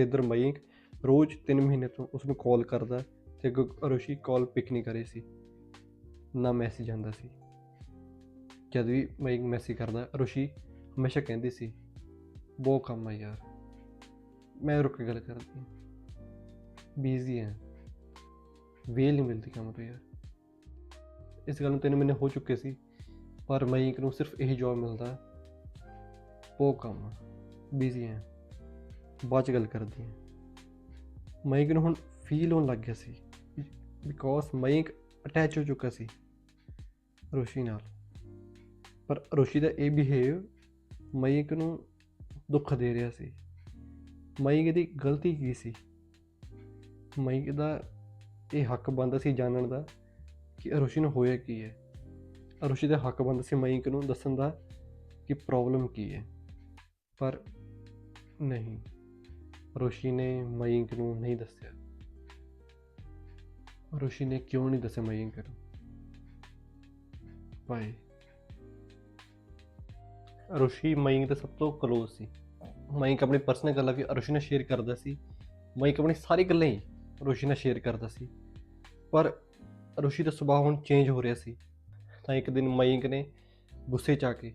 ਜਿੱਥੇ ਇੱਧਰ ਮਈ ਰੋਜ਼ 3 ਮਹੀਨੇ ਤੋਂ ਉਸ ਨੂੰ ਕਾਲ ਕਰਦਾ ਤੇ ਅੱਗੋਂ ਅਰੁਸ਼ੀ ਕਾਲ ਪਿਕ ਨਹੀਂ ਕਰੇ ਸੀ। ਨਾ ਮੈਸੇਜ ਆਉਂਦਾ ਸੀ। ਜਦ ਵੀ ਮਈਕ ਮੈਸੇਜ ਕਰਦਾ, ਅਰੁਸ਼ੀ ਹਮੇਸ਼ਾ ਕਹਿੰਦੀ ਸੀ, ਬਹੁਤ ਕੰਮ ਆ ਯਾਰ। ਮੈਂ ਰੁਕ ਕੇ ਗੱਲ ਕਰਦੀ ਹਾਂ। ਬਿਜ਼ੀ ਹਾਂ। ਵੇਲ ਨਹੀਂ ਮਿਲਦੀ ਕੰਮ ਤੋਂ ਯਾਰ। ਇਸ ਗੱਲ ਨੂੰ ਤਿੰਨ ਮਹੀਨੇ ਹੋ ਚੁੱਕੇ ਸੀ, ਪਰ ਮਈਕ ਨੂੰ ਸਿਰਫ ਇਹੀ ਜੌਬ ਮਿਲਦਾ, ਬਹੁਤ ਕੰਮ ਆ। ਬਿਜ਼ੀ ਹਾਂ। ਬਾਅਦ ਚ ਗੱਲ ਕਰਦੀ ਹਾਂ। ਮੈਂ ਨੂੰ ਹੁਣ ਫੀਲ ਹੋਣ ਲੱਗ ਗਿਆ ਸੀ ਬਿਕੋਜ਼ ਮੈਂ ਅਟੈਚ ਹੋ ਚੁੱਕਾ ਸੀ ਰੋਸ਼ੀ ਨਾਲ। ਪਰ ਰੋਸ਼ੀ ਦਾ ਇਹ ਬਿਹੇਵ ਮਇਕ ਨੂੰ ਦੁੱਖ ਦੇ ਰਿਹਾ ਸੀ। ਮਇਕ ਦੀ ਗਲਤੀ ਕੀ ਸੀ? ਮਇਕ ਦਾ ਇਹ ਹੱਕ ਬਣਦਾ ਸੀ ਜਾਣਨ ਦਾ ਕਿ ਅਰੁਸ਼ੀ ਨੂੰ ਹੋਇਆ ਕੀ ਹੈ। ਅਰੁਸ਼ੀ ਦਾ ਹੱਕ ਬਣਦਾ ਸੀ ਮਇਕ ਨੂੰ ਦੱਸਣ ਦਾ ਕਿ ਪ੍ਰੋਬਲਮ ਕੀ ਹੈ। ਪਰ ਨਹੀਂ। ਰੋਸ਼ੀ ਨੇ ਮਯੰਕ ਨੂੰ ਨਹੀਂ ਦੱਸਿਆ। ਰੋਸ਼ੀ ਨੇ ਕਿਉਂ ਨਹੀਂ ਦੱਸਿਆ ਮਯੰਕ ਨੂੰ? ਭਾਈ, ਰੋਸ਼ੀ ਮਯੰਕ ਦਾ ਸਭ ਤੋਂ ਕਲੋਜ਼ ਸੀ। ਮਇੰਕ ਆਪਣੀ ਪਰਸਨਲ ਗੱਲਾਂ ਵੀ ਰੋਸ਼ੀ ਨਾਲ ਸ਼ੇਅਰ ਕਰਦਾ ਸੀ। ਮਇੰਕ ਆਪਣੀ ਸਾਰੀ ਗੱਲਾਂ ਹੀ ਰੋਸ਼ੀ ਨਾਲ ਸ਼ੇਅਰ ਕਰਦਾ ਸੀ। ਪਰ ਰੋਸ਼ੀ ਦਾ ਸੁਭਾਅ ਹੁਣ ਚੇਂਜ ਹੋ ਰਿਹਾ ਸੀ। ਤਾਂ ਇੱਕ ਦਿਨ ਮਯੰਕ ਨੇ ਗੁੱਸੇ ਚ ਆ ਕੇ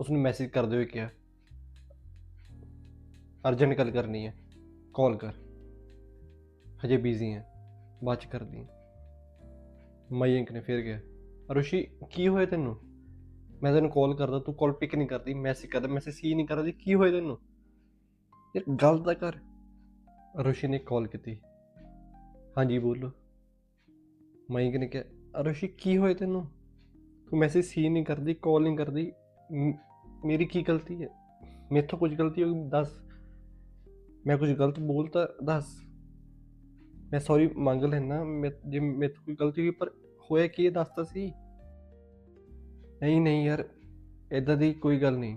ਉਸ ਨੂੰ ਮੈਸੇਜ ਕਰਦੇ ਹੋਏ ਕਿਹਾ ਅਰਜੈਂਟ ਗੱਲ ਕਰਨੀ ਹੈ। ਕਾਲ ਕਰ। ਹਜੇ ਬਿਜ਼ੀ ਹੈ। ਬਾਅਦ ਚ ਕਰਦੀ ਹਾਂ। ਮਯੰਕ ਨੇ ਫਿਰ ਗਿਆ ਅਰੁਸ਼ੀ ਕੀ ਹੋਇਆ ਤੈਨੂੰ? ਮੈਂ ਤੈਨੂੰ ਕਾਲ ਕਰਦਾ, ਤੂੰ ਕਾਲ ਪਿਕ ਨਹੀਂ ਕਰਦੀ। ਮੈਸੇਜ ਕਰਦਾ ਮੈਸੇਜ ਸੀ ਨਹੀਂ ਕਰਦੀ, ਕੀ ਹੋਇਆ ਤੈਨੂੰ? ਯਾਰ, ਗੱਲ ਤਾਂ ਕਰ। ਅਰੁਸ਼ੀ ਨੇ ਕਾਲ ਕੀਤੀ। ਹਾਂਜੀ, ਬੋਲੋ। ਮਯੰਕ ਨੇ ਕਿਹਾ ਅਰੁਸ਼ੀ ਕੀ ਹੋਇਆ ਤੈਨੂੰ? ਤੂੰ ਮੈਸੇਜ ਸੀ ਨਹੀਂ ਕਰਦੀ, ਕਾਲ ਨਹੀਂ ਕਰਦੀ। ਮੇਰੀ ਕੀ ਗਲਤੀ ਹੈ? ਮੇਥੋਂ ਕੁਝ ਗਲਤੀ ਹੋ ਗਈ? ਦੱਸ। ਮੈਂ ਕੁਝ ਗਲਤ ਬੋਲ ਤਾਂ ਦੱਸ। ਮੈਂ ਸੌਰੀ ਮੰਗ ਲੈਣਾ ਮੈਂ ਜੇ ਮੇਰੇ ਤੋਂ ਕੋਈ ਗਲਤੀ ਹੋਈ, ਪਰ ਹੋਇਆ ਕੀ ਇਹ ਦੱਸ ਸੀ ਨਹੀਂ ਨਹੀਂ ਯਾਰ ਇਦਾਂ ਦੀ ਕੋਈ ਗੱਲ ਨਹੀਂ।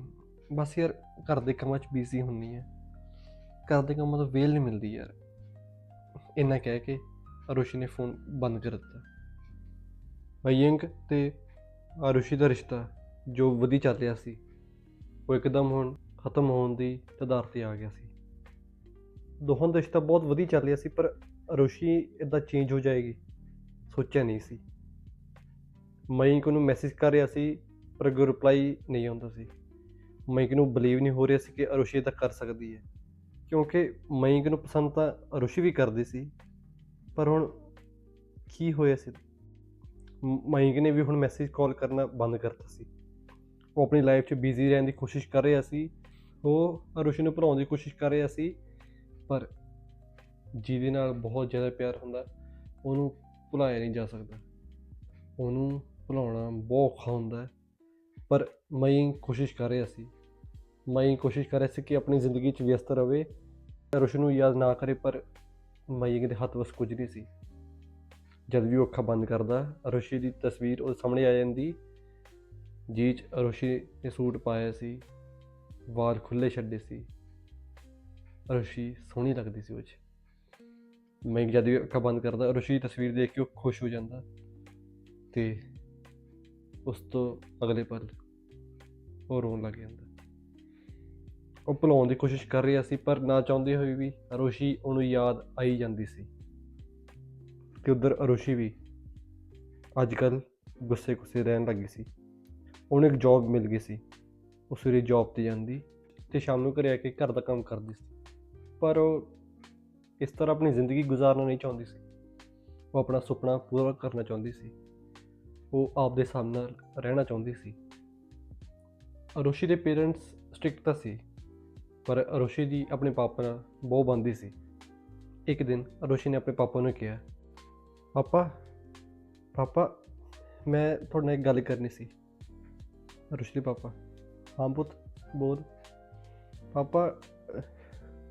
ਬਸ ਯਾਰ, ਘਰ ਦੇ ਕੰਮਾਂ 'ਚ ਬਿਜ਼ੀ ਹੁੰਨੀ ਹੈ। ਘਰ ਦੇ ਕੰਮਾਂ ਤੋਂ ਵੇਲ ਨਹੀਂ ਮਿਲਦੀ ਯਾਰ। ਇੰਨਾ ਕਹਿ ਕੇ ਅਰੁਸ਼ੀ ਨੇ ਫੋਨ ਬੰਦ ਕਰ ਦਿੱਤਾ। ਮਯੰਕ ਤੇ ਅਰੁਸ਼ੀ ਦਾ ਰਿਸ਼ਤਾ, ਜੋ ਵਧੀ ਚੱਲ ਰਿਹਾ ਸੀ, ਉਹ ਇੱਕਦਮ ਹੁਣ ਖਤਮ ਹੋਣ ਦੀ ਤਦਾਰ ਤੇ ਆ ਗਿਆ ਸੀ। ਦੋਹਾਂ ਦਾ ਰਿਸ਼ਤਾ ਬਹੁਤ ਵਧੀਆ ਚੱਲ ਰਿਹਾ ਸੀ, ਪਰ ਅਰੁਸ਼ੀ ਇਦਾਂ ਚੇਂਜ ਹੋ ਜਾਏਗੀ, ਸੋਚਿਆ ਨਹੀਂ ਸੀ। ਮਇੰਕ ਨੂੰ ਮੈਸੇਜ ਕਰ ਰਿਹਾ ਸੀ, ਪਰ ਕੋਈ ਰਿਪਲਾਈ ਨਹੀਂ ਆਉਂਦਾ ਸੀ। ਮਇੰਕ ਨੂੰ ਬਲੀਵ ਨਹੀਂ ਹੋ ਰਿਹਾ ਸੀ ਕਿ ਅਰੁਸ਼ੀ ਤਾਂ ਕਰ ਸਕਦੀ ਹੈ। ਕਿਉਂਕਿ ਮਇੰਕ ਨੂੰ ਪਸੰਦ ਤਾਂ ਅਰੁਸ਼ੀ ਵੀ ਕਰਦੀ ਸੀ, ਪਰ ਹੁਣ ਕੀ ਹੋਇਆ ਸੀ? ਮ- ਨੇ ਵੀ ਹੁਣ ਮੈਸੇਜ ਕਾਲ ਕਰਨਾ ਬੰਦ ਕਰਤਾ ਸੀ। ਉਹ ਆਪਣੀ ਲਾਈਫ 'ਚ ਬਿਜ਼ੀ ਰਹਿਣ ਦੀ ਕੋਸ਼ਿਸ਼ ਕਰ ਰਿਹਾ ਸੀ। ਉਹ ਅਰੁਸ਼ੀ ਨੂੰ ਭੁਲਾਉਣ ਦੀ ਕੋਸ਼ਿਸ਼ ਕਰ ਰਿਹਾ ਸੀ। ਪਰ ਜਿਹਦੇ ਨਾਲ ਬਹੁਤ ਜ਼ਿਆਦਾ ਪਿਆਰ ਹੁੰਦਾ, ਉਹਨੂੰ ਭੁਲਾਇਆ ਨਹੀਂ ਜਾ ਸਕਦਾ। ਉਹਨੂੰ ਭੁਲਾਉਣਾ ਬਹੁਤ ਔਖਾ ਹੁੰਦਾ ਪਰ ਮੈਂ ਕੋਸ਼ਿਸ਼ ਕਰ ਰਿਹਾ ਸੀ। ਮੈਂ ਕੋਸ਼ਿਸ਼ ਕਰ ਰਿਹਾ ਸੀ ਕਿ ਆਪਣੀ ਜ਼ਿੰਦਗੀ 'ਚ ਵਿਅਸਤ ਰਵੇ। ਰੁਸ਼ ਨੂੰ ਯਾਦ ਨਾ ਕਰੇ, ਪਰ ਮੈਂ ਦੇ ਹੱਥ ਵਸ ਕੁਝ ਨਹੀਂ ਸੀ। ਜਦ ਵੀ ਉਹ ਅੱਖਾਂ ਬੰਦ ਕਰਦਾ, ਅਰੁਸ਼ੀ ਦੀ ਤਸਵੀਰ ਉਹ ਸਾਹਮਣੇ ਆ ਜਾਂਦੀ। ਜਿਹ 'ਚ ਅਰੁਸ਼ੀ ਨੇ ਸੂਟ ਪਾਇਆ ਸੀ। ਵਾਲ ਖੁੱਲੇ ਛੱਡੇ ਸੀ। ਰਸ਼ੀ ਸੋਹਣੀ ਲੱਗਦੀ ਸੀ ਉਹ 'ਚ। ਮੈਂ ਜਦ ਵੀ ਅੱਖਾਂ ਬੰਦ ਕਰਦਾ, ਰਸ਼ੀ ਦੀ ਤਸਵੀਰ ਦੇਖ ਕੇ ਉਹ ਖੁਸ਼ ਹੋ ਜਾਂਦਾ ਤੇ ਉਸ ਤੋਂ ਅਗਲੇ ਪਲ ਉਹ ਰੋਣ ਲੱਗ ਜਾਂਦਾ। ਉਹ ਭੁਲਾਉਣ ਦੀ ਕੋਸ਼ਿਸ਼ ਕਰ ਰਿਹਾ ਸੀ, ਪਰ ਨਾ ਚਾਹੁੰਦੇ ਹੋਏ ਵੀ ਅਰੋਸ਼ੀ ਉਹਨੂੰ ਯਾਦ ਆਈ ਜਾਂਦੀ ਸੀ ਕਿ ਉਧਰ ਅਰੋਸ਼ੀ ਵੀ ਅੱਜ ਕੱਲ ਗੁੱਸੇ ਗੁੱਸੇ ਰਹਿਣ ਲੱਗੀ ਸੀ। ਉਹਨੂੰ ਇੱਕ ਜੌਬ ਮਿਲ ਗਈ ਸੀ। ਉਹ ਸਵੇਰੇ ਜੌਬ ਤੇ ਜਾਂਦੀ ਤੇ ਸ਼ਾਮ ਨੂੰ ਘਰੇ ਆ ਕੇ ਘਰ ਦਾ ਕੰਮ ਕਰਦੀ ਸੀ। ਪਰ ਉਹ ਇਸ ਤਰ੍ਹਾਂ ਆਪਣੀ ਜ਼ਿੰਦਗੀ ਗੁਜ਼ਾਰਨਾ ਨਹੀਂ ਚਾਹੁੰਦੀ ਸੀ। ਉਹ ਆਪਣਾ ਸੁਪਨਾ ਪੂਰਾ ਕਰਨਾ ਚਾਹੁੰਦੀ ਸੀ। ਉਹ ਆਪਦੇ ਹਿਸਾਬ ਨਾਲ ਰਹਿਣਾ ਚਾਹੁੰਦੀ ਸੀ। ਅਰੋਸ਼ੀ ਦੇ ਪੇਰੈਂਟਸ ਸਟ੍ਰਿਕਟ ਤਾਂ ਸੀ, ਪਰ ਅਰੋਸ਼ੀ ਦੀ ਆਪਣੇ ਪਾਪਾ ਨਾਲ ਬਹੁਤ ਬੰਦੀ ਸੀ। ਇੱਕ ਦਿਨ ਅਰੋਸ਼ੀ ਨੇ ਆਪਣੇ ਪਾਪਾ ਨੂੰ ਕਿਹਾ, ਪਾਪਾ ਪਾਪਾ, ਮੈਂ ਤੁਹਾਡੇ ਨਾਲ ਇੱਕ ਗੱਲ ਕਰਨੀ ਸੀ। ਅਰੋਸ਼ੀ ਦੇ ਪਾਪਾ, ਹਾਂ ਪੁੱਤ, ਬੋਲ। ਪਾਪਾ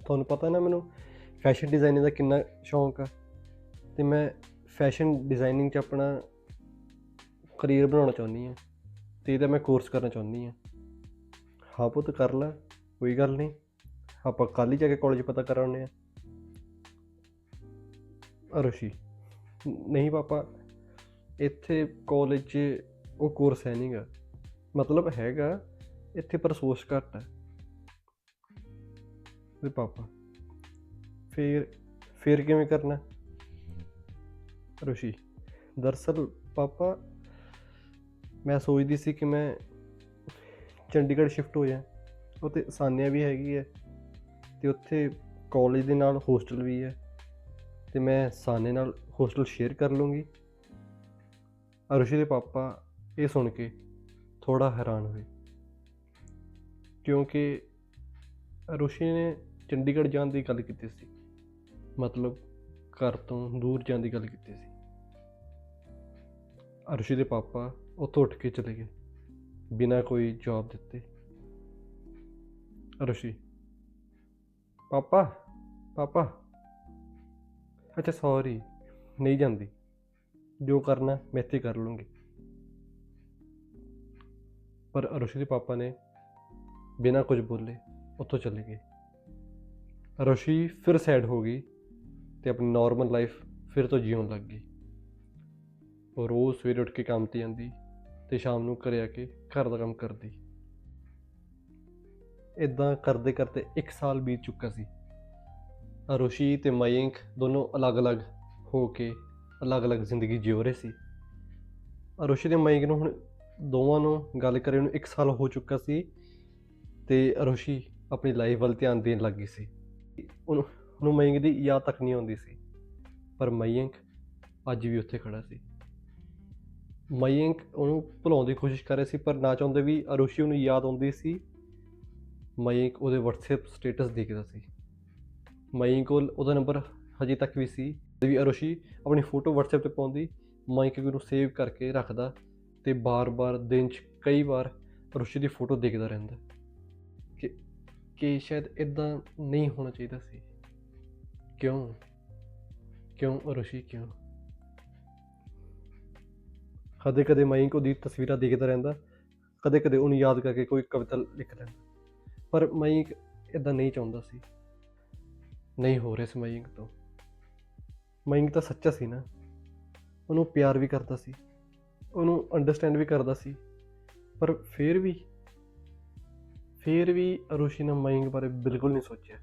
ਤੁਹਾਨੂੰ ਪਤਾ ਨਾ ਮੈਨੂੰ ਫੈਸ਼ਨ ਡਿਜ਼ਾਈਨਿੰਗ ਦਾ ਕਿੰਨਾ ਸ਼ੌਂਕ ਆ। ਤੇ ਮੈਂ ਫੈਸ਼ਨ ਡਿਜ਼ਾਈਨਿੰਗ 'ਚ ਆਪਣਾ ਕਰੀਅਰ ਬਣਾਉਣਾ ਚਾਹੁੰਦੀ ਹਾਂ। ਤੇ ਇਹਦਾ ਮੈਂ ਕੋਰਸ ਕਰਨਾ ਚਾਹੁੰਦੀ ਹਾਂ। ਹਾਂ ਪੁੱਤ, ਕਰ ਲੈ, ਕੋਈ ਗੱਲ ਨਹੀਂ। ਆਪਾਂ ਕੱਲ ਹੀ ਜਾ ਕੇ ਕਾਲਜ ਪਤਾ ਕਰਾਉਣੇ ਆ ਅਰਸ਼ੀ ਨਹੀਂ ਪਾਪਾ, ਇੱਥੇ ਕਾਲਜ 'ਚ ਉਹ ਕੋਰਸ ਹੈ ਨਹੀਂਗਾ ਮਤਲਬ ਹੈਗਾ, ਇੱਥੇ ਪਰ ਸੋਚ ਘੱਟ ਹੈ। ਤੇ ਪਾਪਾ। ਫਿਰ ਫਿਰ ਕਿਵੇਂ ਕਰਨਾ? ਰੁਸ਼ੀ, ਦਰਸਲ ਪਾਪਾ, ਮੈਂ ਸੋਚਦੀ ਸੀ ਕਿ ਮੈਂ ਚੰਡੀਗੜ੍ਹ ਸ਼ਿਫਟ ਹੋ ਜਾ ਉੱਥੇ ਸਾਨਿਆ ਵੀ ਹੈਗੀ ਹੈ ਤੇ ਉੱਥੇ ਕਾਲਜ ਦੇ ਨਾਲ ਹੋਸਟਲ ਵੀ ਹੈ ਤੇ ਮੈਂ ਸਾਨੇ ਨਾਲ ਹੋਸਟਲ ਸ਼ੇਅਰ ਕਰ ਲੂੰਗੀ। ਅਰੁਸ਼ੀ ਦੇ ਪਾਪਾ ਇਹ ਸੁਣ ਕੇ ਥੋੜਾ ਹੈਰਾਨ ਹੋਏ। ਕਿਉਂਕਿ ਅਰੁਸ਼ੀ ਨੇ ਚੰਡੀਗੜ੍ਹ ਜਾਣ ਦੀ ਗੱਲ ਕੀਤੀ ਸੀ. ਮਤਲਬ ਘਰ ਤੋਂ ਦੂਰ ਜਾਣ ਦੀ ਗੱਲ ਕੀਤੀ ਸੀ. ਅਰੁਸ਼ੀ ਦੇ ਪਾਪਾ ਉੱਥੋਂ ਉੱਠ ਕੇ ਚਲੇ ਗਏ, ਬਿਨਾਂ ਕੋਈ ਜਵਾਬ ਦਿੱਤੇ. ਅਰੁਸ਼ੀ ਪਾਪਾ ਪਾਪਾ ਅੱਛਾ ਸੌਰੀ ਨਹੀਂ ਜਾਂਦੀ, ਜੋ ਕਰਨਾ ਮੈਂ ਇੱਥੇ ਕਰ ਲੂੰਗੀ. ਪਰ ਅਰੁਸ਼ੀ ਦੇ ਪਾਪਾ ਨੇ ਬਿਨਾਂ ਕੁਝ ਬੋਲੇ ਉੱਥੋਂ ਚਲੇ ਗਏ। ਅਰੁਸ਼ੀ ਫਿਰ ਸੈਡ ਹੋ ਗਈ ਤੇ ਆਪਣੀ ਨਾਰਮਲ ਲਾਈਫ ਫਿਰ ਤੋਂ ਜਿਉਣ ਲੱਗ ਗਈ। ਉਹ ਰੋਜ਼ ਸਵੇਰੇ ਉੱਠ ਕੇ ਕੰਮ ਤੇ ਜਾਂਦੀ ਤੇ ਸ਼ਾਮ ਨੂੰ ਘਰੇ ਆ ਕੇ ਘਰ ਦਾ ਕੰਮ ਕਰਦੀ। ਇਦਾਂ ਕਰਦੇ ਕਰਦੇ 1 ਸਾਲ ਬੀਤ ਚੁੱਕਾ ਸੀ। ਅਰੁਸ਼ੀ ਤੇ ਮਯੰਕ ਦੋਨੋਂ ਅਲੱਗ-ਅਲੱਗ ਹੋ ਕੇ ਅਲੱਗ-ਅਲੱਗ ਜ਼ਿੰਦਗੀ ਜਿਉ ਰਹੇ ਸੀ। ਅਰੁਸ਼ੀ ਤੇ ਮਯੰਕ ਨੂੰ ਹੁਣ ਦੋਵਾਂ ਨੂੰ ਗੱਲ ਕਰੇ ਨੂੰ 1 ਸਾਲ ਹੋ ਚੁੱਕਾ ਸੀ ਤੇ ਅਰੁਸ਼ੀ ਆਪਣੀ ਲਾਈਫ ਵੱਲ ਧਿਆਨ ਦੇਣ ਲੱਗੀ ਸੀ। ਉਹਨੂੰ ਉਹਨੂੰ ਮਯੰਕ ਦੀ ਯਾਦ ਤੱਕ ਨਹੀਂ ਆਉਂਦੀ ਸੀ। ਪਰ ਮਯੰਕ ਅੱਜ ਵੀ ਉੱਥੇ ਖੜਾ ਸੀ। ਮਯੰਕ ਉਹਨੂੰ ਭੁਲਾਉਣ ਦੀ ਕੋਸ਼ਿਸ਼ ਕਰ ਰਿਹਾ ਸੀ, ਪਰ ਨਾ ਚਾਹੁੰਦੇ ਵੀ ਅਰੁਸ਼ੀ ਉਹਨੂੰ ਯਾਦ ਆਉਂਦੀ ਸੀ। ਮਯੰਕ ਉਹਦੇ WhatsApp ਸਟੇਟਸ ਦੇਖਦਾ ਸੀ। ਮਯੰਕ ਕੋਲ ਉਹਦਾ ਨੰਬਰ ਹਜੇ ਤੱਕ ਵੀ ਸੀ। ਵੀ ਅਰੁਸ਼ੀ ਆਪਣੀ ਫੋਟੋ WhatsApp ਤੇ ਪਾਉਂਦੀ ਮਯੰਕ ਵੀ ਉਹਨੂੰ ਸੇਵ ਕਰਕੇ ਰੱਖਦਾ ਤੇ ਬਾਰ-ਬਾਰ ਦਿਨ 'ਚ ਕਈ ਵਾਰ ਅਰੁਸ਼ੀ ਦੀ ਫੋਟੋ ਦੇਖਦਾ ਰਹਿੰਦਾ। ਕਿ ਸ਼ਾਇਦ ਇਦਾਂ ਨਹੀਂ ਹੋਣਾ ਚਾਹੀਦਾ ਸੀ। ਕਿਉਂ? ਕਿਉਂ ਰੁਸ਼ੀ ਕਿਉਂ? ਕਦੇ ਕਦੇ ਮਯੰਕ ਉਹਦੀ ਤਸਵੀਰਾਂ ਦੇਖਦਾ ਰਹਿੰਦਾ, ਕਦੇ ਕਦੇ ਉਹਨੂੰ ਯਾਦ ਕਰਕੇ ਕੋਈ ਕਵਿਤਾ ਲਿਖ ਲੈਂਦਾ। ਪਰ ਮਯੰਕ ਇਦਾਂ ਨਹੀਂ ਚਾਹੁੰਦਾ ਸੀ। ਨਹੀਂ ਹੋ ਰਿਹਾ ਸੀ ਮਯੰਕ ਤੋਂ। ਮਯੰਕ ਤਾਂ ਸੱਚਾ ਸੀ ਨਾ। ਉਹਨੂੰ ਪਿਆਰ ਵੀ ਕਰਦਾ ਸੀ। ਉਹਨੂੰ ਅੰਡਰਸਟੈਂਡ ਵੀ ਕਰਦਾ ਸੀ। ਪਰ ਫਿਰ ਵੀ ਫਿਰ ਵੀ ਅਰੁਸ਼ੀ ਨੇ ਮਯੰਕ ਬਾਰੇ ਬਿਲਕੁਲ ਨਹੀਂ ਸੋਚਿਆ।